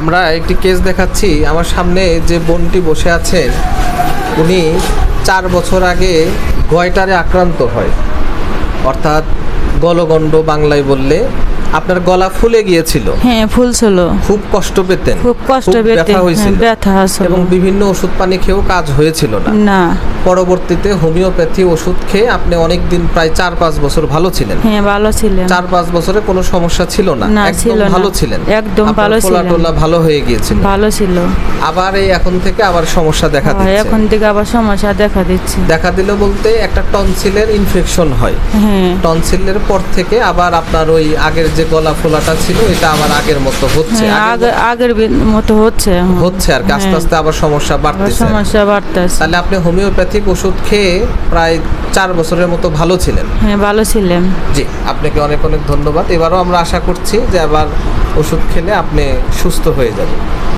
আমরা একটি কেস দেখাচ্ছি। আমার সামনে যে বোনটি বসে আছে উনি চার বছর আগে গয়টারে আক্রান্ত হয়। অর্থাৎ গলগণ্ড বাংলায় বললে আপনার গলা ফুলে গিয়েছিল? হ্যাঁ ফুল ছিল খুব কষ্ট পেতেন? খুব কষ্ট পেতে ব্যথা হয়েছিল হ্যাঁ, ব্যথা এবং বিভিন্ন ওষুধ পানি খেয়েও কাজ হয়েছিল না? না। পরবর্তীতে হোমিওপ্যাথি ওষুধ খেয়ে আপনি অনেক দিন প্রায় চার পাঁচ বছর ভালো ছিলেন। হ্যাঁ ভালো ছিলেন চার পাঁচ বছরে কোনো সমস্যা ছিল না? একদম ভালো ছিলেন? একদম ভালো ছিলেন। ফোলাটোলা ভালো হয়ে গিয়েছিল। ভালো ছিল। আবার এই এখন থেকে আবার সমস্যা দেখা হয়, দিচ্ছে। এখন থেকে আবার সমস্যা দেখা দিচ্ছে। দেখা দিল বলতে একটা টনসিলের ইনফেকশন হয়। হ্যাঁ। টনসিলের পর থেকে আবার আপনার ওই আগের যে গলা ফোলাটা ছিল এটা আবার আগের মতো হচ্ছে। হ্যাঁ, আগের আগে আগের বি- মতো হচ্ছে। হচ্ছে আর আস্তে হ্যাঁ, আস্তে আবার সমস্যা বাড়তে বাড়তেছে। সমস্যা বাড়তেছে। তাহলে আপনি হোমিওপ্যাথিক ওষুধ খেয়ে প্রায় চার বছরের মতো ভালো ছিলেন। হ্যাঁ ভালো ছিলেন। জি আপনাকে অনেক অনেক ধন্যবাদ। এবারও আমরা আশা করছি যে আবার ওষুধ খেলে আপনি সুস্থ হয়ে যাবেন।